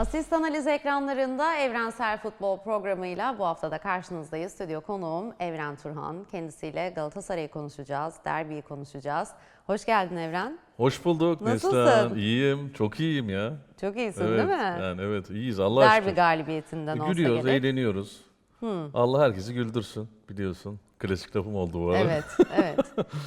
Asist analiz ekranlarında Evrensel Futbol programıyla bu hafta da karşınızdayız. Stüdyo konuğum Evren Turhan. Kendisiyle Galatasaray'ı konuşacağız, derbiyi konuşacağız. Hoş geldin Evren. Hoş bulduk Nasılsın? Neslihan. İyiyim. Çok iyiyim ya. Çok iyisin evet. değil mi? Yani evet iyiyiz Allah Derbi aşkına. galibiyetinden olsa Gülüyoruz, gerek. eğleniyoruz. Allah herkesi güldürsün biliyorsun. Klasik lafım oldu bu arada. Evet, evet.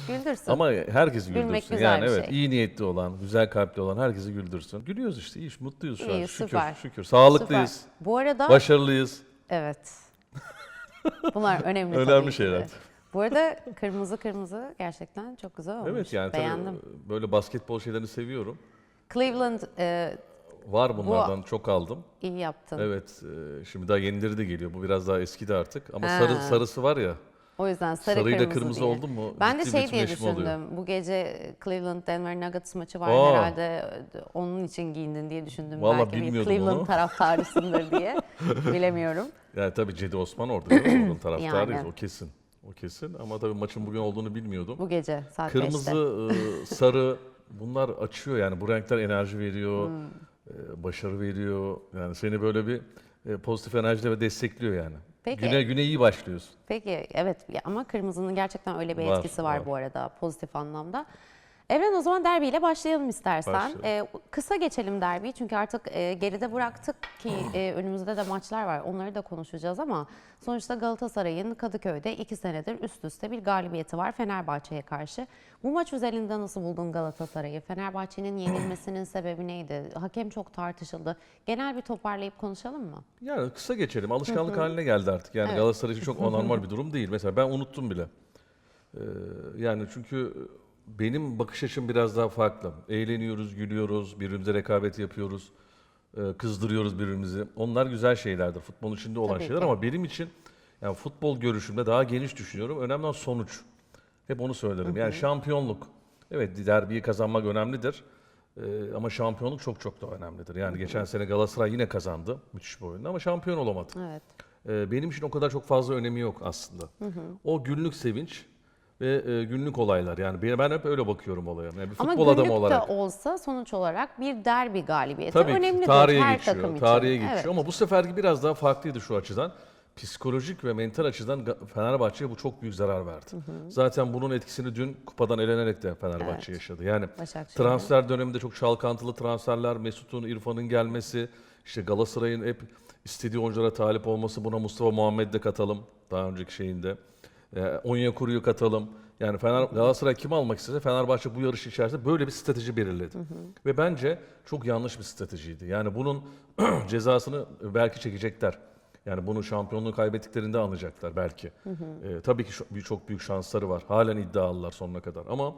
Güldürsün. Ama herkesi Gülmek güldürsün. güzel Yani bir evet şey. iyi niyetli olan, güzel kalpli olan herkesi güldürsün. Gülüyoruz işte, iyiyiz, mutluyuz şu an. İyi, Şükür, süper. şükür. Sağlıklıyız, Süper. Bu arada başarılıyız. evet. Bunlar önemli Önemli tabii ki şeyler. de. Bu arada kırmızı kırmızı gerçekten çok güzel olmuş. Evet yani tabii Beğendim. böyle basketbol şeylerini seviyorum. Cleveland e, Var bunlardan çok aldım. iyi yaptın. Evet, e, şimdi daha yenileri de geliyor. Bu biraz daha eskidi artık. Ama sarı sarısı var ya. O yüzden sarı Sarıyla kırmızı, kırmızı diye. oldu mu Ben de ciddi şey diye bütünleşme oluyor. düşündüm. Bu gece Cleveland Denver Nuggets maçı var Aa. herhalde. Onun için giyindin diye düşündüm. Vallahi Belki bir bilmiyordum Cleveland onu. taraftarısındır diye. Bilemiyorum. Yani tabii Cedi Osman orada değil mi? Onun taraftarıyız Yani. o kesin. O kesin ama tabii maçın bugün olduğunu bilmiyordum. Bu gece saat Kırmızı, 5'te. e, sarı bunlar açıyor yani bu renkler enerji veriyor, Hmm. e, başarı veriyor. Yani seni böyle bir e, pozitif enerjiyle ve destekliyor yani. Peki. Güne güne iyi başlıyorsun. Peki evet ama kırmızının gerçekten öyle bir Var, etkisi var, var. bu arada pozitif anlamda. Evren o zaman derbiyle başlayalım istersen. Başlayalım. Ee, kısa geçelim derbiyi çünkü artık e, geride bıraktık ki e, önümüzde de maçlar var. Onları da konuşacağız ama sonuçta Galatasaray'ın Kadıköy'de iki senedir üst üste bir galibiyeti var Fenerbahçe'ye karşı. Bu maç özelinde nasıl buldun Galatasaray'ı? Fenerbahçe'nin yenilmesinin sebebi neydi? Hakem çok tartışıldı. Genel bir toparlayıp konuşalım mı? Yani kısa geçelim. Alışkanlık haline geldi artık. Yani Evet. Galatasaray için çok anormal bir durum değil. Mesela ben unuttum bile. Ee, yani çünkü benim bakış açım biraz daha farklı. Eğleniyoruz, gülüyoruz, birbirimize rekabet yapıyoruz, e, kızdırıyoruz birbirimizi. Onlar güzel şeylerdir. Futbolun içinde olan Tabii şeyler ki. ama benim için yani futbol görüşümde daha geniş düşünüyorum. Önemli olan sonuç. Hep onu söylerim. Yani şampiyonluk. Evet derbiyi kazanmak önemlidir. Ee, ama şampiyonluk çok çok daha önemlidir. Yani geçen sene Galatasaray yine kazandı müthiş bir oyunda ama şampiyon olamadı. Evet. Ee, benim için o kadar çok fazla önemi yok aslında. O günlük sevinç ve e, günlük olaylar. Yani ben, ben hep öyle bakıyorum olaya. Yani bir Ama futbol günlük adamı olarak. de olsa sonuç olarak bir derbi galibiyeti Tabii önemlidir ki tarihe her geçiyor. takım için. Tarihe geçiyor Evet. ama bu seferki biraz daha farklıydı şu açıdan. Psikolojik ve mental açıdan Ga- Fenerbahçe'ye bu çok büyük zarar verdi. Zaten bunun etkisini dün kupadan elenerek de Fenerbahçe Evet. yaşadı. Yani Başakşehir'de. transfer döneminde çok çalkantılı transferler, Mesut'un, İrfan'ın gelmesi, işte Galatasaray'ın hep istediği oyunculara talip olması, buna Mustafa Muhammed de katalım daha önceki şeyinde. Ee, Onyekuru'yu katalım. Yani Fener, Galatasaray kimi almak istese Fenerbahçe bu yarış içerisinde böyle bir strateji belirledi. Ve bence çok yanlış bir stratejiydi. Yani bunun cezasını belki çekecekler. Yani bunu şampiyonluğu kaybettiklerinde anlayacaklar belki. Ee, tabii ki şu- bir- çok büyük şansları var. Halen iddialılar sonuna kadar. Ama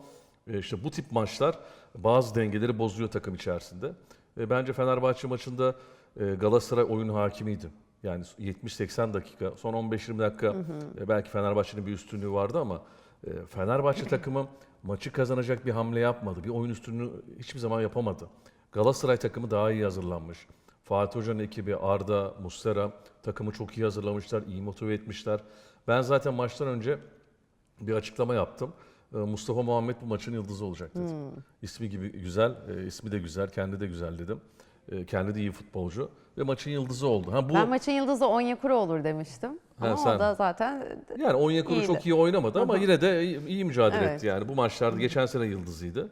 e, işte bu tip maçlar bazı dengeleri bozuyor takım içerisinde. Ve bence Fenerbahçe maçında e, Galatasaray oyun hakimiydi. Yani 70-80 dakika, son 15-20 dakika e, belki Fenerbahçe'nin bir üstünlüğü vardı ama e, Fenerbahçe takımı maçı kazanacak bir hamle yapmadı. Bir oyun üstünlüğü hiçbir zaman yapamadı. Galatasaray takımı daha iyi hazırlanmış. Fatih Hoca'nın ekibi Arda, Mustera takımı çok iyi hazırlamışlar, iyi motive etmişler. Ben zaten maçtan önce bir açıklama yaptım. Ee, Mustafa Muhammed bu maçın yıldızı olacak dedim. İsmi gibi güzel, e, ismi de güzel, kendi de güzel dedim. E, kendi de iyi futbolcu ve maçın yıldızı oldu. Ha bu Ben maçın yıldızı Onyekuru olur demiştim. Ha, Ama sen. o da zaten yani Onyekuru iyiydi. çok iyi oynamadı ama yine de iyi, iyi mücadele Evet. etti yani. Bu maçlarda geçen sene yıldızıydı.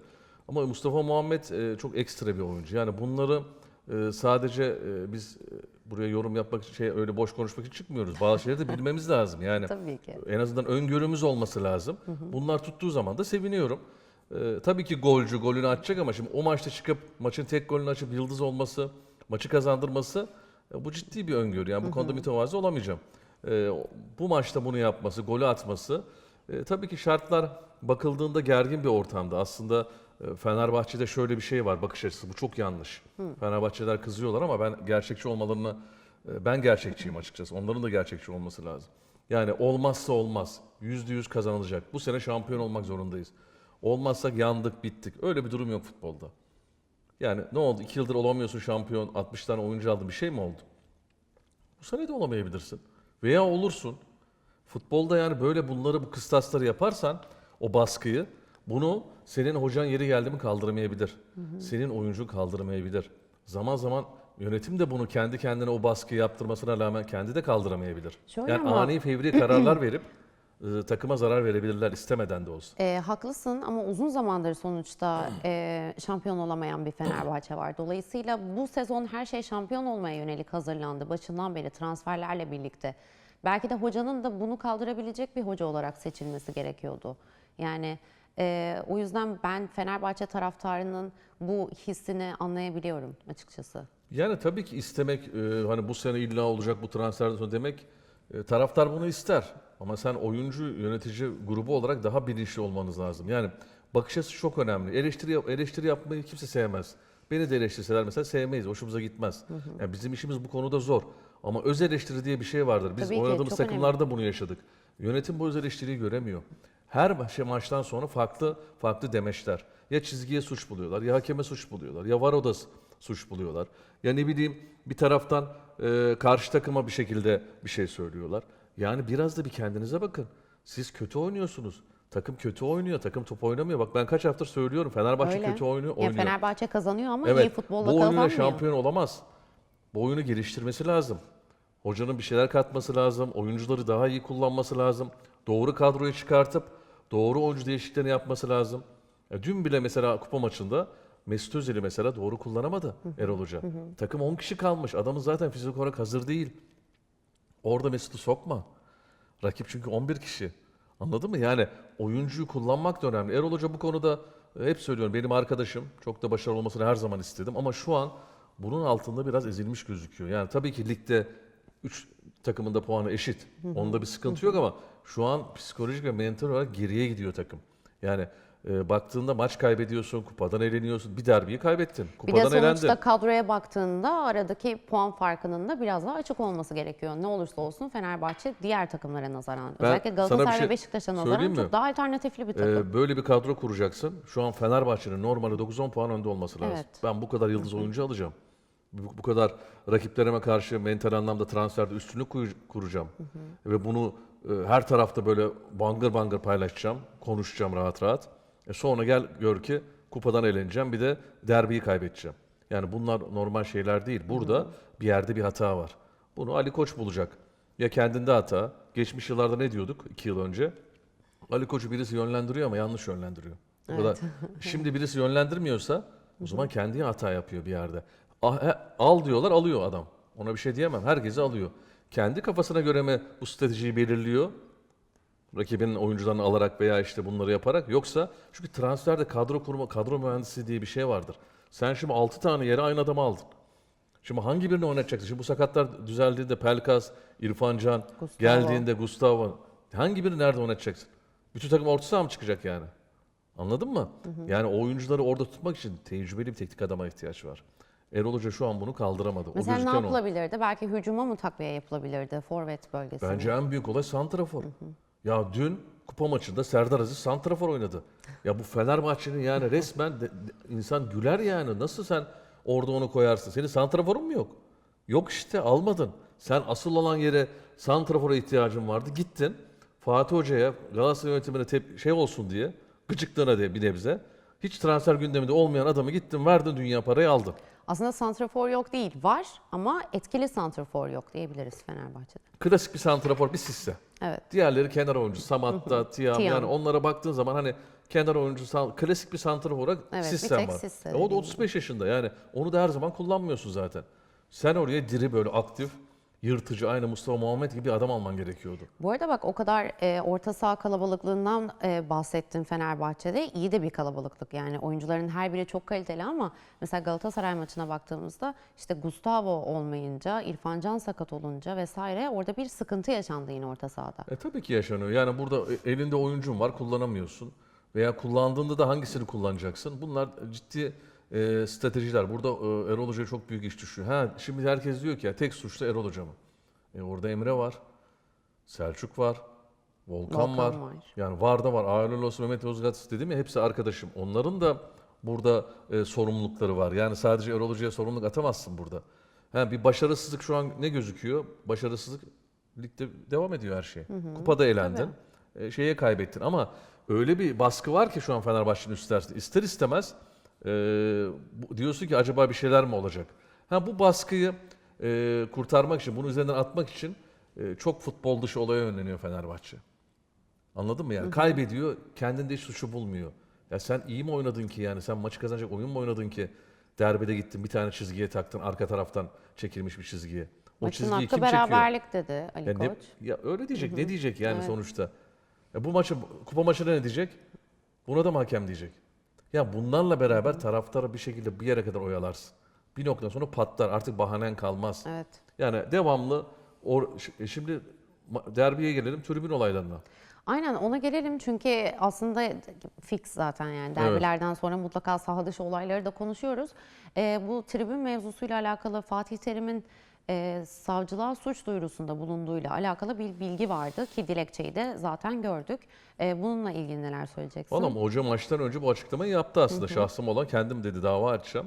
Ama Mustafa Muhammed e, çok ekstra bir oyuncu. Yani bunları e, sadece e, biz e, buraya yorum yapmak için şey öyle boş konuşmak için çıkmıyoruz. Bazı şeyleri de bilmemiz lazım. Yani tabii ki. en azından öngörümüz olması lazım. Bunlar tuttuğu zaman da seviniyorum. Ee, tabii ki golcü golünü atacak ama şimdi o maçta çıkıp maçın tek golünü açıp yıldız olması, maçı kazandırması e, bu ciddi bir öngörü. Yani bu konuda mütevazi olamayacağım. Ee, bu maçta bunu yapması, golü atması e, tabii ki şartlar bakıldığında gergin bir ortamda. Aslında e, Fenerbahçe'de şöyle bir şey var bakış açısı. Bu çok yanlış. Fenerbahçeler kızıyorlar ama ben gerçekçi olmalarına e, ben gerçekçiyim açıkçası. Onların da gerçekçi olması lazım. Yani olmazsa olmaz. Yüzde yüz kazanılacak. Bu sene şampiyon olmak zorundayız. Olmazsak yandık, bittik. Öyle bir durum yok futbolda. Yani ne oldu? İki yıldır olamıyorsun şampiyon, 60 tane oyuncu aldın. Bir şey mi oldu? Bu sene de olamayabilirsin. Veya olursun. Futbolda yani böyle bunları, bu kıstasları yaparsan o baskıyı, bunu senin hocan yeri geldi mi kaldıramayabilir. Senin oyuncun kaldıramayabilir. Zaman zaman yönetim de bunu kendi kendine o baskıyı yaptırmasına rağmen kendi de kaldıramayabilir. Şöyle yani ama- ani fevri kararlar verip e, takıma zarar verebilirler istemeden de olsa. E, haklısın ama uzun zamandır sonuçta e, şampiyon olamayan bir Fenerbahçe var. Dolayısıyla bu sezon her şey şampiyon olmaya yönelik hazırlandı. Başından beri transferlerle birlikte. Belki de hocanın da bunu kaldırabilecek bir hoca olarak seçilmesi gerekiyordu. Yani e, o yüzden ben Fenerbahçe taraftarının bu hissini anlayabiliyorum açıkçası. Yani tabii ki istemek e, hani bu sene illa olacak bu transferden sonra demek e, taraftar bunu ister. Ama sen oyuncu yönetici grubu olarak daha bilinçli olmanız lazım. Yani bakış açısı çok önemli. Eleştiri yap- eleştiri yapmayı kimse sevmez. Beni de eleştirseler mesela sevmeyiz, hoşumuza gitmez. Yani bizim işimiz bu konuda zor. Ama öz eleştiri diye bir şey vardır. Biz Tabii ki, oynadığımız çok takımlarda bunu yaşadık. Yönetim bu öz eleştiriyi göremiyor. Her ma- maçtan sonra farklı farklı demeçler. Ya çizgiye suç buluyorlar, ya hakeme suç buluyorlar, ya var odası suç buluyorlar. Ya ne bileyim bir taraftan e, karşı takıma bir şekilde bir şey söylüyorlar. Yani biraz da bir kendinize bakın. Siz kötü oynuyorsunuz. Takım kötü oynuyor, takım top oynamıyor. Bak ben kaç haftadır söylüyorum. Fenerbahçe Öyle. kötü oynuyor, Ya oynuyor. Fenerbahçe kazanıyor ama iyi futbolla bu oyunla kazanmıyor. şampiyon olamaz. Bu oyunu geliştirmesi lazım. Hocanın bir şeyler katması lazım. Oyuncuları daha iyi kullanması lazım. Doğru kadroyu çıkartıp doğru oyuncu değişikliklerini yapması lazım. Ya dün bile mesela kupa maçında Mesut Özil'i mesela doğru kullanamadı Erol Hoca. Takım 10 kişi kalmış. Adamın zaten fizik olarak hazır değil. Orada Mesut'u sokma. Rakip çünkü 11 kişi. Anladın mı? Yani oyuncuyu kullanmak da önemli. Erol Hoca bu konuda e, hep söylüyorum benim arkadaşım. Çok da başarılı olmasını her zaman istedim. Ama şu an bunun altında biraz ezilmiş gözüküyor. Yani tabii ki ligde 3 takımın da puanı eşit. Onda bir sıkıntı yok ama şu an psikolojik ve mental olarak geriye gidiyor takım. Yani e, baktığında maç kaybediyorsun, kupadan eleniyorsun. Bir derbiyi kaybettin. Bir de Kupadan sonuçta elendin. kadroya baktığında aradaki puan farkının da biraz daha açık olması gerekiyor. Ne olursa olsun Fenerbahçe diğer takımlara nazaran, Ben özellikle Galatasaray şey ve Beşiktaş'a nazaran mi? çok daha alternatifli bir takım. Ee, böyle bir kadro kuracaksın. Şu an Fenerbahçe'nin normalde 9-10 puan önde olması lazım. Evet. Ben bu kadar yıldız oyuncu alacağım. Bu, bu kadar rakiplerime karşı mental anlamda transferde üstünlük kuracağım. Ve bunu e, her tarafta böyle bangır bangır paylaşacağım. Konuşacağım rahat rahat. E sonra gel gör ki kupadan eleneceğim bir de derbiyi kaybedeceğim. Yani bunlar normal şeyler değil. Burada bir yerde bir hata var. Bunu Ali Koç bulacak. Ya kendinde hata. Geçmiş yıllarda ne diyorduk iki yıl önce? Ali Koç'u birisi yönlendiriyor ama yanlış yönlendiriyor. Kadar. Şimdi birisi yönlendirmiyorsa o zaman kendi hata yapıyor bir yerde. Ah, Al diyorlar alıyor adam. Ona bir şey diyemem. Herkesi alıyor. Kendi kafasına göre mi bu stratejiyi belirliyor? Rakibinin oyuncularını alarak veya işte bunları yaparak yoksa çünkü transferde kadro kurma, kadro mühendisi diye bir şey vardır. Sen şimdi 6 tane yere aynı adamı aldın. Şimdi hangi birini oynatacaksın? Şimdi bu sakatlar düzeldiğinde Pelkas, İrfan Can, Gustavo. geldiğinde Gustavo. Hangi birini nerede oynatacaksın? Bütün takım orta saha mı çıkacak yani? Anladın mı? Yani o oyuncuları orada tutmak için tecrübeli bir teknik adama ihtiyaç var. Erol Hoca şu an bunu kaldıramadı. Mesela o ne gözüken o. yapılabilirdi? Belki hücuma mı takviye yapılabilirdi? Forvet bölgesine. Bence en büyük olay santrafor. Ya dün kupa maçında Serdar Aziz santrafor oynadı. Ya bu Fenerbahçe'nin yani resmen de- de- insan güler yani. Nasıl sen orada onu koyarsın? Senin santraforun mu yok? Yok işte almadın. Sen asıl olan yere santrafora ihtiyacın vardı. Gittin Fatih Hoca'ya Galatasaray yönetimine tep- şey olsun diye gıcıklığına diye bir nebze. Hiç transfer gündeminde olmayan adamı gittin verdin dünya parayı aldın. Aslında santrafor yok değil, var ama etkili santrafor yok diyebiliriz Fenerbahçe'de. Klasik bir santrafor bir sisse. Evet. Diğerleri kenar oyuncu. Samatta, Tiam Tiam. yani onlara baktığın zaman hani kenar oyuncu san- klasik bir santrafor olarak Evet, bir sistem tek var. Sisse E, o da dediğin 35 yaşında yani onu da her zaman kullanmıyorsun zaten. Sen oraya diri böyle aktif, yırtıcı aynı Mustafa Muhammed gibi bir adam alman gerekiyordu. Bu arada bak o kadar e, orta saha kalabalıklığından e, bahsettin Fenerbahçe'de. İyi de bir kalabalıklık yani oyuncuların her biri çok kaliteli ama mesela Galatasaray maçına baktığımızda işte Gustavo olmayınca, İrfan Can sakat olunca vesaire orada bir sıkıntı yaşandı yine orta sahada. E tabii ki yaşanıyor. Yani burada e, elinde oyuncun var kullanamıyorsun. Veya kullandığında da hangisini kullanacaksın? Bunlar ciddi e, stratejiler. Burada e, Erol Hoca'ya çok büyük iş düşüyor. Ha, şimdi herkes diyor ki ya tek suçlu Erol Hoca mı? E, orada Emre var. Selçuk var. Volkan, Volkan var. var. Yani var da var. Ağırlı olsun Mehmet Özgat dedim ya hepsi arkadaşım. Onların da burada e, sorumlulukları var. Yani sadece Erol Hoca'ya sorumluluk atamazsın burada. Ha, bir başarısızlık şu an ne gözüküyor? Başarısızlık ligde devam ediyor her şey. Kupada elendin. E, şeye kaybettin ama öyle bir baskı var ki şu an Fenerbahçe'nin üstler ister istemez e, diyorsun ki acaba bir şeyler mi olacak? Ha bu baskıyı e, kurtarmak için, bunun üzerinden atmak için e, çok futbol dışı olaya yönleniyor Fenerbahçe. Anladın mı yani? Kaybediyor, kendinde hiç suçu bulmuyor. Ya sen iyi mi oynadın ki yani? Sen maçı kazanacak oyun mu oynadın ki? Derbide gittin bir tane çizgiye taktın arka taraftan çekilmiş bir çizgiye. O Maçın çizgiyi kim çekiyor? beraberlik dedi Ali Ya, ne- Koç. ya öyle diyecek. Ne diyecek yani sonuçta? Ya bu maçı kupa maçında ne diyecek? Buna da mı hakem diyecek? Ya bunlarla beraber taraftarı bir şekilde bir yere kadar oyalarsın. Bir noktadan sonra patlar. Artık bahanen kalmaz. Evet. Yani devamlı or, ş- şimdi derbiye gelelim tribün olaylarına. Aynen ona gelelim çünkü aslında fix zaten yani derbilerden sonra mutlaka saha dışı olayları da konuşuyoruz. Ee, bu tribün mevzusuyla alakalı Fatih Terim'in e, savcılığa suç duyurusunda bulunduğuyla alakalı bir bilgi vardı ki dilekçeyi de zaten gördük. Ee, bununla ilgili neler söyleyeceksin? Valla hoca maçtan önce bu açıklamayı yaptı aslında. Şahsım olan kendim dedi dava açacağım.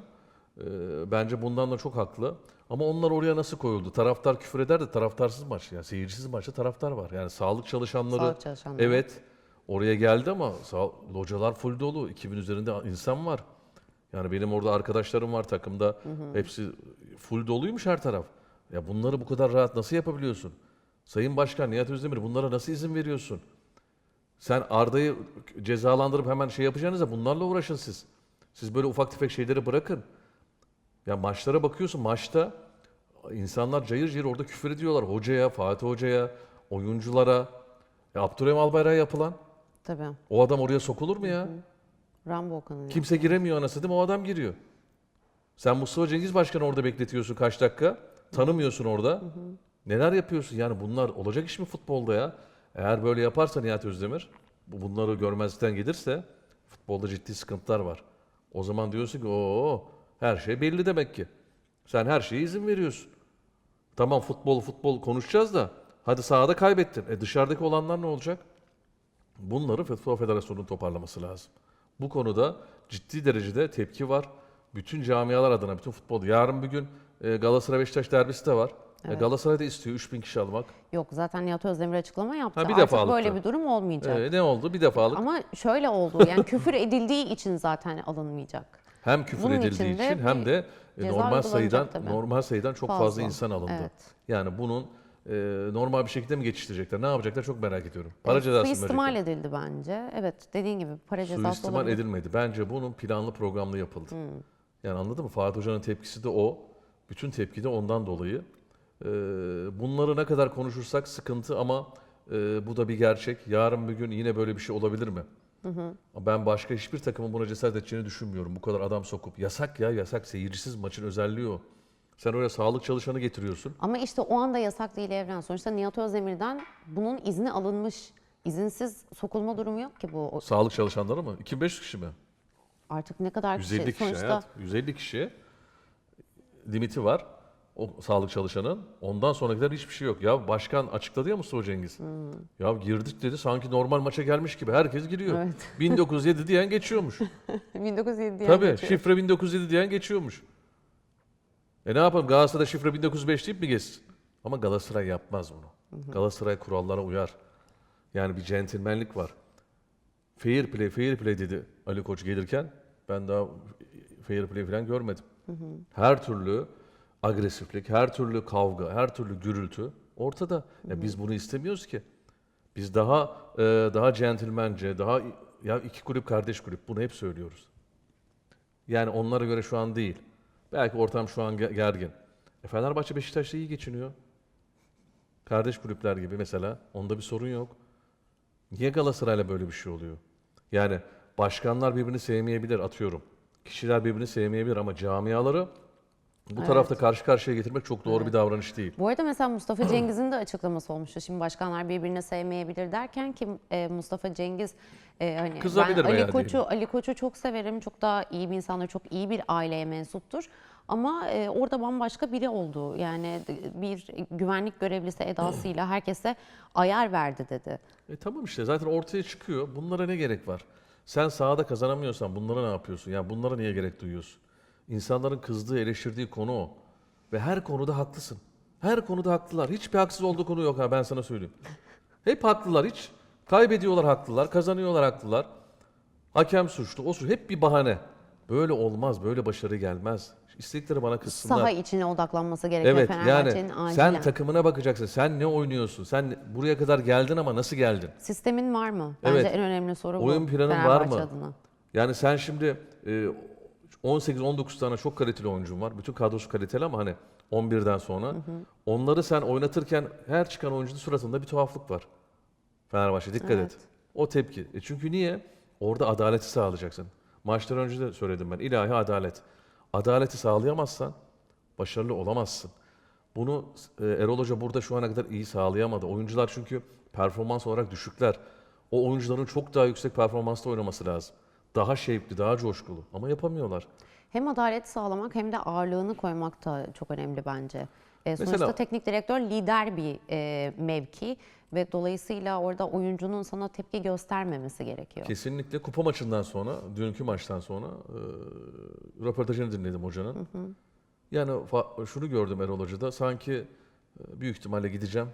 Ee, bence bundan da çok haklı. Ama onlar oraya nasıl koyuldu? Taraftar küfür eder de taraftarsız maç. Yani seyircisiz maçta taraftar var. Yani sağlık çalışanları. Sağlık çalışanları. Evet. Oraya geldi ama sağ, localar full dolu. 2000 üzerinde insan var. Yani benim orada arkadaşlarım var takımda. Hepsi full doluymuş her taraf. Ya bunları bu kadar rahat nasıl yapabiliyorsun? Sayın Başkan Nihat Özdemir bunlara nasıl izin veriyorsun? Sen Arda'yı cezalandırıp hemen şey yapacağınıza bunlarla uğraşın siz. Siz böyle ufak tefek şeyleri bırakın. Ya maçlara bakıyorsun maçta insanlar cayır cayır orada küfür ediyorlar. Hocaya, Fatih Hoca'ya, oyunculara. Ya Abdurrahim Albayrak'a yapılan. Tabii. O adam oraya sokulur mu ya? Rambo Okan'ın. Kimse giremiyor anasını değil mi? O adam giriyor. Sen Mustafa Cengiz Başkan'ı orada bekletiyorsun kaç dakika. Tanımıyorsun orada. Neler yapıyorsun? Yani bunlar olacak iş mi futbolda ya? Eğer böyle yaparsa Nihat Özdemir, bu bunları görmezlikten gelirse futbolda ciddi sıkıntılar var. O zaman diyorsun ki o her şey belli demek ki. Sen her şeye izin veriyorsun. Tamam futbol futbol konuşacağız da hadi sahada kaybettin. E dışarıdaki olanlar ne olacak? Bunları Futbol Federasyonu'nun toparlaması lazım. Bu konuda ciddi derecede tepki var. Bütün camialar adına, bütün futbol. Yarın bir gün Galatasaray Beşiktaş derbisi de var. E, Galatasaray da istiyor 3000 kişi almak. Yok zaten Nihat Özdemir açıklama yaptı. Ha, bir Artık defalıktı. böyle bir durum olmayacak. E, ne oldu? Bir defalık. Ama şöyle oldu yani küfür edildiği için zaten alınmayacak. Hem küfür bunun edildiği için için hem de e, normal sayıdan tabii. normal sayıdan çok fazla, Fazla. insan alındı. Evet. Yani bunun e, normal bir şekilde mi geçiştirecekler? Ne yapacaklar? Çok merak ediyorum. Para cezası mı Suistimal verecekler? edildi bence. Evet dediğin gibi para cezası Suistimal olabilir. edilmedi. Bence bunun planlı programlı yapıldı. Yani anladın mı? Fatih Hoca'nın tepkisi de o. Bütün tepki de ondan dolayı. Ee, bunları ne kadar konuşursak sıkıntı ama e, bu da bir gerçek. Yarın bir gün yine böyle bir şey olabilir mi? Ben başka hiçbir takımın buna cesaret edeceğini düşünmüyorum. Bu kadar adam sokup. Yasak ya yasak. Seyircisiz maçın özelliği o. Sen oraya sağlık çalışanı getiriyorsun. Ama işte o anda yasak değil Evren. Sonuçta Nihat Özdemir'den bunun izni alınmış. İzinsiz sokulma durumu yok ki bu. Sağlık çalışanları mı? 2500 kişi mi? Artık ne kadar 150 kişi. kişi Sonuçta hayat. 150 kişi limiti var. O sağlık çalışanın. Ondan sonrakiler hiçbir şey yok. Ya başkan açıkladı ya Mustafa Cengiz. Ya girdik dedi sanki normal maça gelmiş gibi. Herkes giriyor. Evet. 1907 diyen geçiyormuş. 1907 diye Tabii geçiyor. şifre 1907 diyen geçiyormuş. E ne yapalım Galatasaray'da şifre 1905 deyip mi geçsin? Ama Galatasaray yapmaz bunu. Galatasaray kurallara uyar. Yani bir centilmenlik var. Fair play, fair play dedi Ali Koç gelirken. Ben daha fair play falan görmedim. Her türlü agresiflik, her türlü kavga, her türlü gürültü ortada. Ya biz bunu istemiyoruz ki. Biz daha e, daha centilmence, daha ya iki kulüp kardeş kulüp bunu hep söylüyoruz. Yani onlara göre şu an değil. Belki ortam şu an ge- gergin. E Fenerbahçe Beşiktaş'ta iyi geçiniyor. Kardeş kulüpler gibi mesela. Onda bir sorun yok. Niye Galatasaray'la böyle bir şey oluyor? Yani başkanlar birbirini sevmeyebilir atıyorum. Kişiler birbirini sevmeyebilir ama camiaları bu tarafta karşı karşıya getirmek çok doğru bir davranış değil. Bu arada mesela Mustafa Cengiz'in de açıklaması olmuştu. Şimdi başkanlar birbirini sevmeyebilir derken ki e, Mustafa Cengiz e, hani Kızabilir ben veya Ali Koç'u. Ali Koç'u çok severim. Çok daha iyi bir insandır. Çok iyi bir aileye mensuptur. Ama e, orada bambaşka biri oldu. Yani bir güvenlik görevlisi edasıyla herkese ayar verdi dedi. E tamam işte zaten ortaya çıkıyor. Bunlara ne gerek var? Sen sahada kazanamıyorsan bunlara ne yapıyorsun? Yani bunlara niye gerek duyuyorsun? İnsanların kızdığı, eleştirdiği konu o. Ve her konuda haklısın. Her konuda haklılar. Hiçbir haksız olduğu konu yok ha ben sana söyleyeyim. Hep haklılar hiç. Kaybediyorlar haklılar, kazanıyorlar haklılar. Hakem suçlu, o suçlu. Hep bir bahane. Böyle olmaz, böyle başarı gelmez. İstedikleri bana kızsınlar. Saha içine odaklanması gerekiyor Evet Fenerbahçe'nin yani acilen. sen takımına bakacaksın. Sen ne oynuyorsun? Sen buraya kadar geldin ama nasıl geldin? Sistemin var mı? Bence Evet. en önemli soru bu. Oyun planın var mı? Adına. Yani sen şimdi e, 18-19 tane çok kaliteli oyuncun var. Bütün kadrosu kaliteli ama hani 11'den sonra. Onları sen oynatırken her çıkan oyuncunun suratında bir tuhaflık var. Fenerbahçe dikkat Evet. et. O tepki. E çünkü niye? Orada adaleti sağlayacaksın. Maçtan önce de söyledim ben. İlahi adalet. Adaleti sağlayamazsan başarılı olamazsın. Bunu e, Erol Hoca burada şu ana kadar iyi sağlayamadı. Oyuncular çünkü performans olarak düşükler. O oyuncuların çok daha yüksek performansta oynaması lazım. Daha şevkli, daha coşkulu. Ama yapamıyorlar. Hem adalet sağlamak hem de ağırlığını koymak da çok önemli bence. E, sonuçta Mesela- teknik direktör lider bir e, mevki ve dolayısıyla orada oyuncunun sana tepki göstermemesi gerekiyor. Kesinlikle kupa maçından sonra, dünkü maçtan sonra e, röportajını dinledim hocanın. Yani fa- şunu gördüm Erol Hoca'da. Sanki e, büyük ihtimalle gideceğim.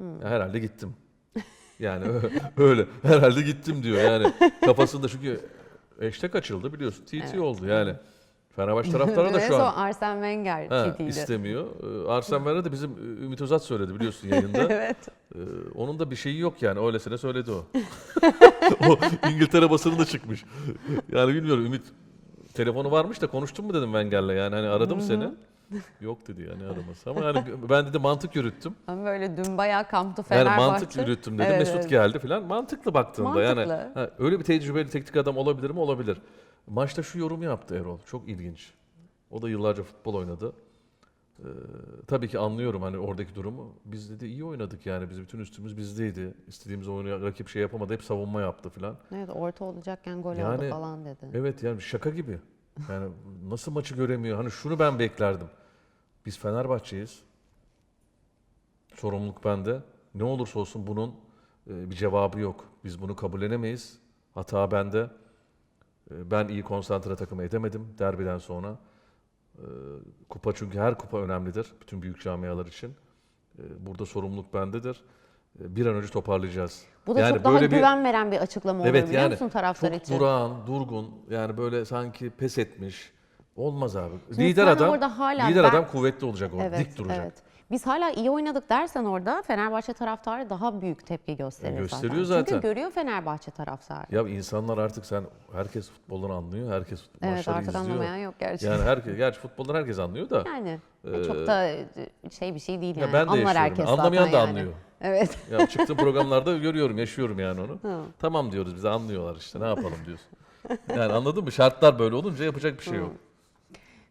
Ya herhalde gittim. Yani öyle. Herhalde gittim diyor. Yani kafasında çünkü eştek açıldı biliyorsun. TT oldu yani. Fenerbahçe taraftarı da şu an Arsene Wenger ha, istemiyor. Ee, Arsene Wenger de bizim Ümit Özat söyledi biliyorsun yayında. evet. Ee, onun da bir şeyi yok yani. Öylesine söyledi o. o İngiltere basını da çıkmış. Yani bilmiyorum Ümit telefonu varmış da konuştun mu dedim Wenger'le yani hani aradım seni. Yok dedi yani araması ama yani ben dedi mantık yürüttüm. Ama böyle dün bayağı kamptı Yani Fenerbahçe. mantık yürüttüm dedim. Evet, Mesut evet. geldi falan. Mantıklı baktığında yani. Mantıklı. Ha, öyle bir tecrübeli teknik adam olabilir mi? Olabilir. Maçta şu yorumu yaptı Erol. Çok ilginç. O da yıllarca futbol oynadı. Ee, tabii ki anlıyorum hani oradaki durumu. Biz dedi iyi oynadık yani. Biz bütün üstümüz bizdeydi. İstediğimiz oyunu rakip şey yapamadı. Hep savunma yaptı falan. Evet orta olacakken gol Yani- oldu falan dedi. Evet yani şaka gibi. Yani nasıl maçı göremiyor? Hani şunu ben beklerdim. Biz Fenerbahçe'yiz. Sorumluluk bende. Ne olursa olsun bunun e, bir cevabı yok. Biz bunu kabullenemeyiz. Hata bende. E, Ben iyi konsantre takımı edemedim derbiden sonra. E, Kupa çünkü her kupa önemlidir. Bütün büyük camialar için. E, Burada sorumluluk bendedir. Bir an önce toparlayacağız. Bu da Yani çok daha böyle bir- güven veren bir açıklama oluyor Evet biliyor yani musun taraftar çok için? durağan, durgun yani böyle sanki pes etmiş. Olmaz abi. Şimdi lider adam orada hala lider ben- adam kuvvetli olacak orada, Evet, dik duracak. evet. Biz hala iyi oynadık dersen orada Fenerbahçe taraftarı daha büyük tepki gösterir Gösteriyor zaten. zaten. Çünkü görüyor Fenerbahçe taraftarı. Ya insanlar artık sen herkes futboldan anlıyor, herkes Evet maçları artık izliyor. anlamayan yok gerçekten. Yani herkes gerçi futboldan herkes anlıyor da. Yani e, çok da e, şey bir şey değil Ya yani. ben de Anlar yaşıyorum. herkes Anlamayan da yani. anlıyor. Evet. Ya çıktığım programlarda görüyorum, yaşıyorum yani onu. Tamam diyoruz bize anlıyorlar işte ne yapalım diyorsun. Yani anladın mı? Şartlar böyle olunca yapacak bir şey yok.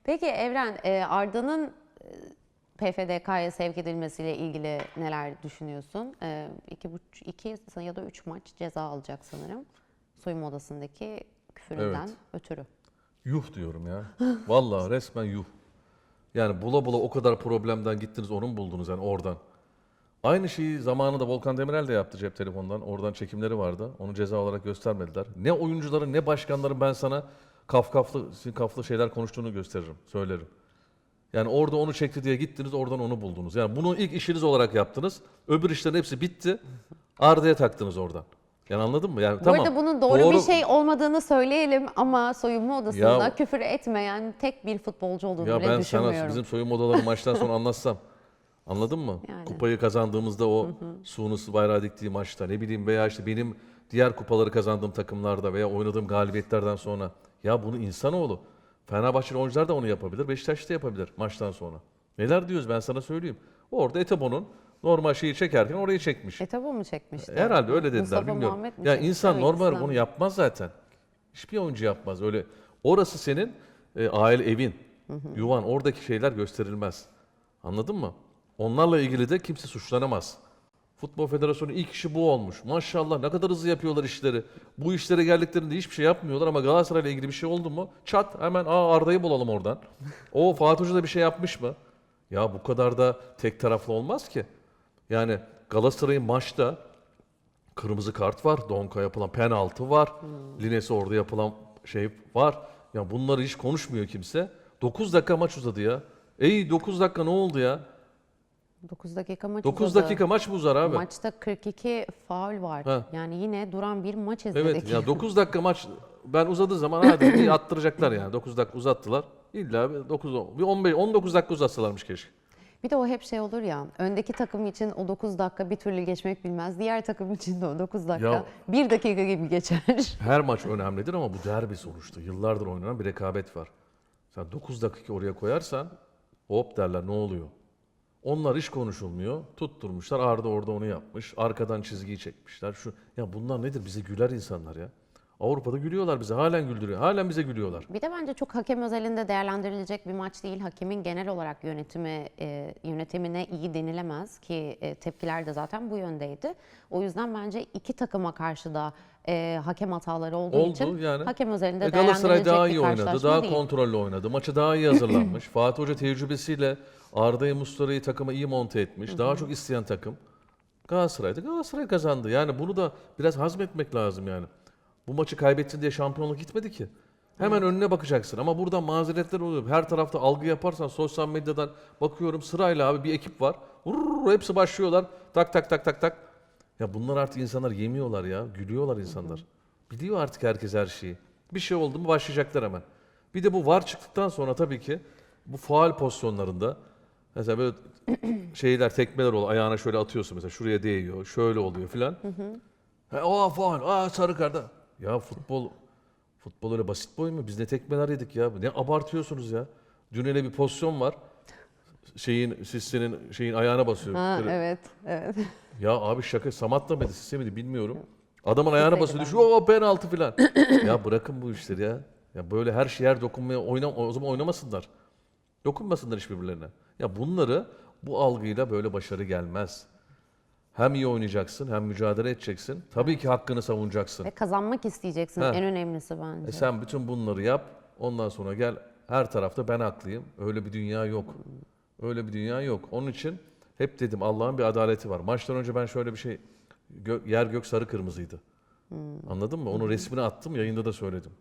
Peki Evren, e, Arda'nın PFDK'ya sevk edilmesiyle ilgili neler düşünüyorsun? E, iki, buç- iki ya da üç maç ceza alacak sanırım. Soyunma odasındaki küfüründen Evet. ötürü. Yuh diyorum ya. Vallahi resmen yuh. Yani bula bula o kadar problemden gittiniz onu mu buldunuz yani oradan? Aynı şeyi zamanında Volkan Demirel de yaptı cep telefonundan. Oradan çekimleri vardı. Onu ceza olarak göstermediler. Ne oyuncuların ne başkanların ben sana kafkaflı, sinkaflı şeyler konuştuğunu gösteririm, söylerim. Yani orada onu çekti diye gittiniz oradan onu buldunuz. Yani bunu ilk işiniz olarak yaptınız. Öbür işlerin hepsi bitti. Arda'ya taktınız oradan. Yani anladın mı? Yani Bu tamam. arada bunun doğru, bir şey olmadığını söyleyelim ama soyunma odasında Ya- küfür etmeyen tek bir futbolcu olduğunu Ya bile ben düşünmüyorum. sana bizim soyunma odaları maçtan sonra anlatsam. Anladın mı? Yani. Kupayı kazandığımızda o Sunus bayrağı diktiği maçta ne bileyim veya işte benim diğer kupaları kazandığım takımlarda veya oynadığım galibiyetlerden sonra ya bunu insanoğlu Fenerbahçeli oyuncular da onu yapabilir. Beşiktaş da yapabilir maçtan sonra. Neler diyoruz ben sana söyleyeyim. Orada Etebo'nun normal şeyi çekerken orayı çekmiş. Etabo mu çekmişti? Herhalde öyle dediler Mustafa bilmiyorum. Muhammed mi Ya insan Evet, normal İslam. bunu yapmaz zaten. Hiçbir oyuncu yapmaz öyle. Orası senin e, aile evin, yuvan. Oradaki şeyler gösterilmez. Anladın mı? Onlarla ilgili de kimse suçlanamaz. Futbol Federasyonu ilk işi bu olmuş. Maşallah ne kadar hızlı yapıyorlar işleri. Bu işlere geldiklerinde hiçbir şey yapmıyorlar ama Galatasaray'la ilgili bir şey oldu mu? Çat hemen Aa, Arda'yı bulalım oradan. O Fatih Hoca da bir şey yapmış mı? Ya bu kadar da tek taraflı olmaz ki. Yani Galatasaray'ın maçta kırmızı kart var, Donka yapılan penaltı var, Lines'e orada yapılan şey var. Ya bunları hiç konuşmuyor kimse. 9 dakika maç uzadı ya. Ey 9 dakika ne oldu ya? 9 dakika maç 9 uzadı. dakika maç mı uzar abi? Maçta 42 faul var. Ha. Yani yine duran bir maç izledik. Evet ya 9 dakika maç ben uzadığı zaman hadi attıracaklar yani. 9 dakika uzattılar. İlla bir 9 bir 15 19 dakika uzatsalarmış keşke. Bir de o hep şey olur ya, öndeki takım için o 9 dakika bir türlü geçmek bilmez. Diğer takım için de o 9 dakika Ya- 1 dakika gibi geçer. Her maç önemlidir ama bu derbi sonuçta. Yıllardır oynanan bir rekabet var. Sen 9 dakika oraya koyarsan hop derler ne oluyor? Onlar hiç konuşulmuyor. Tutturmuşlar. Arda orada onu yapmış. Arkadan çizgiyi çekmişler. Şu ya bunlar nedir? Bize güler insanlar ya. Avrupa'da gülüyorlar bize. Halen güldürüyor. Halen bize gülüyorlar. Bir de bence çok hakem özelinde değerlendirilecek bir maç değil. Hakemin genel olarak yönetimi e, yönetimine iyi denilemez ki e, tepkiler de zaten bu yöndeydi. O yüzden bence iki takıma karşı da e, hakem hataları olduğu Oldu için yani. hakem özelinde E, Galatasaray daha iyi oynadı, daha değil. kontrollü oynadı. Maça daha iyi hazırlanmış. Fatih Hoca tecrübesiyle Arda'yı, Muslera'yı takıma iyi monte etmiş. Daha çok isteyen takım. Galatasaray'dı. Galatasaray kazandı. Yani bunu da biraz hazmetmek lazım yani. Bu maçı kaybettin diye şampiyonluk gitmedi ki. Hemen önüne bakacaksın ama burada mazeretler oluyor. Her tarafta algı yaparsan sosyal medyadan bakıyorum sırayla abi bir ekip var. Vurur, hepsi başlıyorlar. Tak tak tak tak tak. Ya bunlar artık insanlar yemiyorlar ya. Gülüyorlar insanlar. Biliyor artık herkes her şeyi. Bir şey oldu mu başlayacaklar hemen. Bir de bu var çıktıktan sonra tabii ki bu faal pozisyonlarında mesela böyle şeyler tekmeler oluyor. Ayağına şöyle atıyorsun mesela şuraya değiyor. Şöyle oluyor filan. O faal. Aa sarı karda. Ya futbol futbol öyle basit boy mu? Biz ne tekmeler yedik ya. Ne abartıyorsunuz ya. Dün öyle bir pozisyon var. Şeyin Sisse'nin şeyin ayağına basıyor. Ha, Böyle- evet, evet. ya abi şaka Samat da mıydı Sisse miydi bilmiyorum. Adamın ayağına basıyor düşüyor o penaltı filan. ya bırakın bu işleri ya. Ya böyle her şey yer dokunmaya oynam o zaman oynamasınlar. Dokunmasınlar hiçbirbirlerine. Ya bunları bu algıyla böyle başarı gelmez. Hem iyi oynayacaksın hem mücadele edeceksin. Tabii ki hakkını savunacaksın. Ve kazanmak isteyeceksin Ha. en önemlisi bence. E sen bütün bunları yap. Ondan sonra gel her tarafta ben haklıyım. Öyle bir dünya yok. Öyle bir dünya yok. Onun için hep dedim Allah'ın bir adaleti var. Maçtan önce ben şöyle bir şey gö- yer gök sarı kırmızıydı. Anladın mı? Onun resmini attım yayında da söyledim.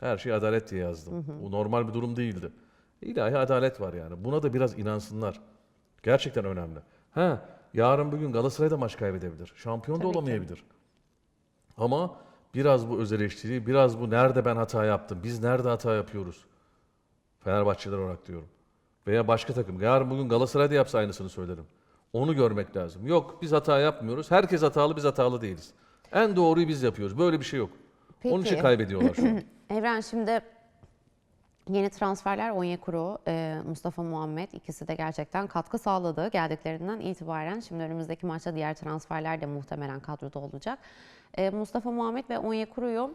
Her şey adalet diye yazdım. Bu normal bir durum değildi. İlahi adalet var yani. Buna da biraz inansınlar. Gerçekten önemli. Ha, yarın bugün Galatasaray da maç kaybedebilir. Şampiyon da Tabii ki. olamayabilir. Ama biraz bu öz eleştiri, biraz bu nerede ben hata yaptım, biz nerede hata yapıyoruz? Fenerbahçeler olarak diyorum. Veya başka takım. Yarın bugün Galatasaray da yapsa aynısını söylerim. Onu görmek lazım. Yok biz hata yapmıyoruz. Herkes hatalı, biz hatalı değiliz. En doğruyu biz yapıyoruz. Böyle bir şey yok. Onun için Peki. kaybediyorlar şu an. Evren şimdi yeni transferler Onyekuru, e, Mustafa Muhammed ikisi de gerçekten katkı sağladı geldiklerinden itibaren. Şimdi önümüzdeki maçta diğer transferler de muhtemelen kadroda olacak. E, Mustafa Muhammed ve Onyekuru'yu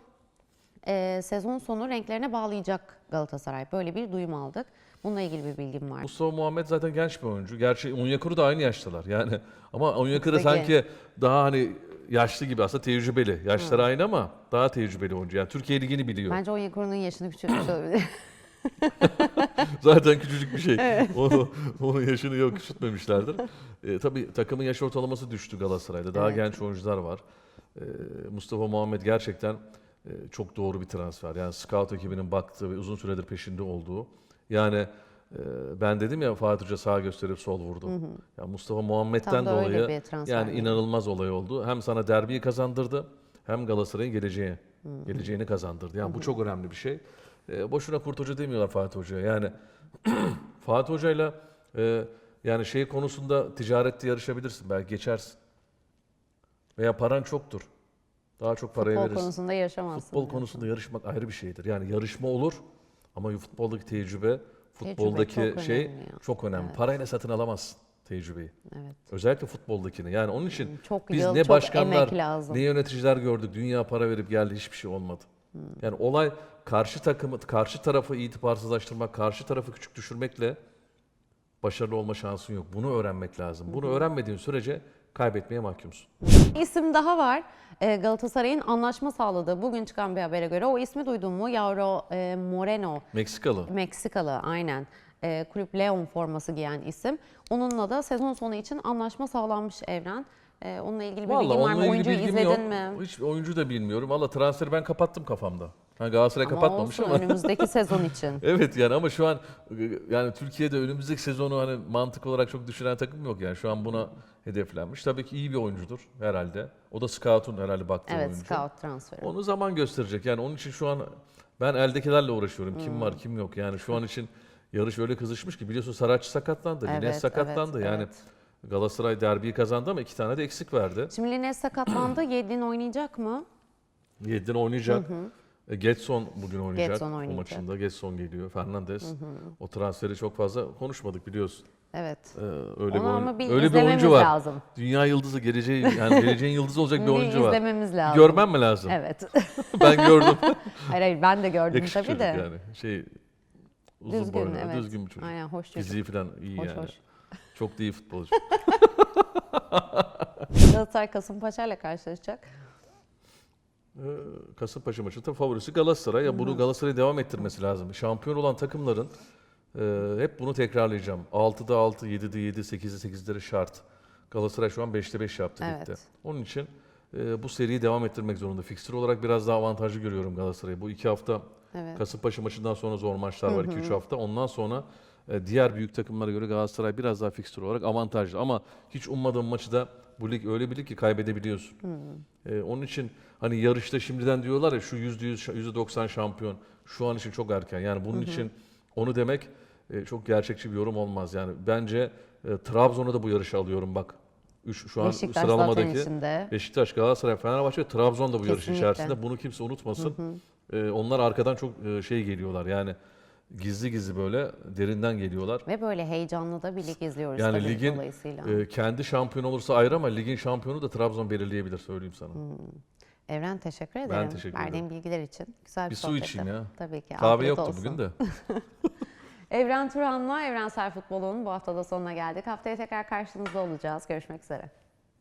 e, sezon sonu renklerine bağlayacak Galatasaray. Böyle bir duyum aldık. Bununla ilgili bir bilgim var. Mustafa Muhammed zaten genç bir oyuncu. Gerçi Onyekuru da aynı yaştalar. Yani ama Onyekuru Peki. sanki daha hani yaşlı gibi aslında tecrübeli. Yaşları aynı ama daha tecrübeli oyuncu. Yani Türkiye ligini biliyor. Bence Onyekuru'nun yaşını küçültmüş olabilir. Zaten küçücük bir şey. Onu, onun yaşını yok küçültmemişlerdir. E, tabii takımın yaş ortalaması düştü Galatasaray'da. Daha Evet. genç oyuncular var. E, Mustafa Muhammed gerçekten e, çok doğru bir transfer. Yani scout ekibinin baktığı ve uzun süredir peşinde olduğu. Yani e, ben dedim ya Fatih Hoca sağ gösterip sol vurdu. Ya Mustafa Muhammed'den Tam da öyle dolayı bir transfer yani yani. inanılmaz olay oldu. Hem sana derbiyi kazandırdı hem Galatasaray'ın geleceği geleceğini kazandırdı. Yani bu çok önemli bir şey. E, boşuna Kurt Hoca demiyorlar Fatih Hoca'ya. Yani Fatih Hoca'yla e, yani şey konusunda ticarette yarışabilirsin. Belki geçersin. Veya paran çoktur. Daha çok paraya Futbol verirsin. konusunda yaşamazsın. Futbol konusunda yarışmak ayrı bir şeydir. Yani yarışma olur ama futboldaki tecrübe, futboldaki çok şey önemli ya. çok önemli. Parayla satın alamazsın tecrübeyi. Evet. Özellikle futboldakini. Yani onun için Çok biz yıl, ne çok başkanlar, ne yöneticiler gördük. Dünya para verip geldi hiçbir şey olmadı. Yani olay karşı takımı, karşı tarafı itibarsızlaştırmak, karşı tarafı küçük düşürmekle başarılı olma şansın yok. Bunu öğrenmek lazım. Bunu öğrenmediğin sürece kaybetmeye mahkumsun. Bir isim daha var. Ee, Galatasaray'ın anlaşma sağladığı bugün çıkan bir habere göre o ismi duydun mu? Yavro e, Moreno, Meksikalı. Meksikalı aynen. E, kulüp Leon forması giyen isim. Onunla da sezon sonu için anlaşma sağlanmış Evren. E, onunla ilgili bir Vallahi bilgin var mı? ilgili Oyuncuyu bilgim izledin yok. mi? Hiç oyuncu da bilmiyorum. Valla transferi ben kapattım kafamda. Ha, Galatasaray Ama kapatmamış olsun, ama. önümüzdeki sezon için. Evet yani ama şu an yani Türkiye'de önümüzdeki sezonu hani mantık olarak çok düşünen takım yok yani. Şu an buna hedeflenmiş. Tabii ki iyi bir oyuncudur herhalde. O da scout'un herhalde baktığı Evet, oyuncu. scout transferi. Onu zaman gösterecek. Yani onun için şu an ben eldekilerle uğraşıyorum. Kim var, kim yok. Yani şu an için yarış öyle kızışmış ki biliyorsun Saratçı sakatlandı, Lines Evet, sakatlandı. evet, yani evet. Galatasaray derbiyi kazandı ama iki tane de eksik verdi. Şimdi Lines sakatlandı. Yedlin oynayacak mı? Yedlin oynayacak. E, Getson bugün oynayacak, Getson bu maçında. Getson geliyor. Fernandes. O transferi çok fazla konuşmadık biliyorsun. Evet. Ee, öyle Onu bir, ama bir öyle bir oyuncu var. lazım. Dünya yıldızı, geleceği yani geleceğin yıldızı olacak bir oyuncu var. izlememiz lazım. Görmem mi lazım? Evet. Ben gördüm. hayır hayır ben de gördüm Yakışık tabii de. yani. Şey uzun Düzgün boylu, evet. düzgün bir çocuk. Aynen hoş çocuk. Fiziği falan iyi Hoş yani. hoş. Çok da iyi futbolcu. Galatasaray Kasımpaşa ile karşılaşacak. Ee, Kasımpaşa maçı tabii favorisi Galatasaray. Ya bunu Galatasaray devam ettirmesi lazım. Şampiyon olan takımların e, hep bunu tekrarlayacağım. 6'da 6, 7'de 7, 8'de 8'leri şart. Galatasaray şu an 5'te 5 yaptı Evet. ligde. Onun için e, bu seriyi devam ettirmek zorunda. Fikstür olarak biraz daha avantajlı görüyorum Galatasaray'ı. Bu iki hafta Evet. Kasımpaşa maçından sonra zor maçlar var 2-3 hafta. Ondan sonra diğer büyük takımlara göre Galatasaray biraz daha fikstür olarak avantajlı. Ama hiç ummadığın maçı da bu lig öyle bir lig ki kaybedebiliyorsun. E, onun için hani yarışta şimdiden diyorlar ya şu %100, %90 şampiyon. Şu an için çok erken. Yani bunun için onu demek e, çok gerçekçi bir yorum olmaz. Yani bence e, Trabzon'a da bu yarışı alıyorum bak. Üç, şu an Beşiktaş sıralamadaki. Beşiktaş, Galatasaray, Fenerbahçe, Trabzon da bu yarış Kesinlikle. içerisinde. Bunu kimse unutmasın. Ee, onlar arkadan çok e, şey geliyorlar. Yani gizli gizli böyle derinden geliyorlar. Ve böyle heyecanlı da bir lig izliyoruz Yani tabii ligin dolayısıyla. e, kendi şampiyon olursa ayrı ama ligin şampiyonu da Trabzon belirleyebilir söyleyeyim sana. Evren teşekkür ederim. teşekkür Verdiğin bilgiler için. Güzel bir, Bir su içeyim ya. Tabii ki. Kahve yoktu olsun. bugün de. Evren Turan'la Evrensel Futbol'un bu haftada sonuna geldik. Haftaya tekrar karşınızda olacağız. Görüşmek üzere.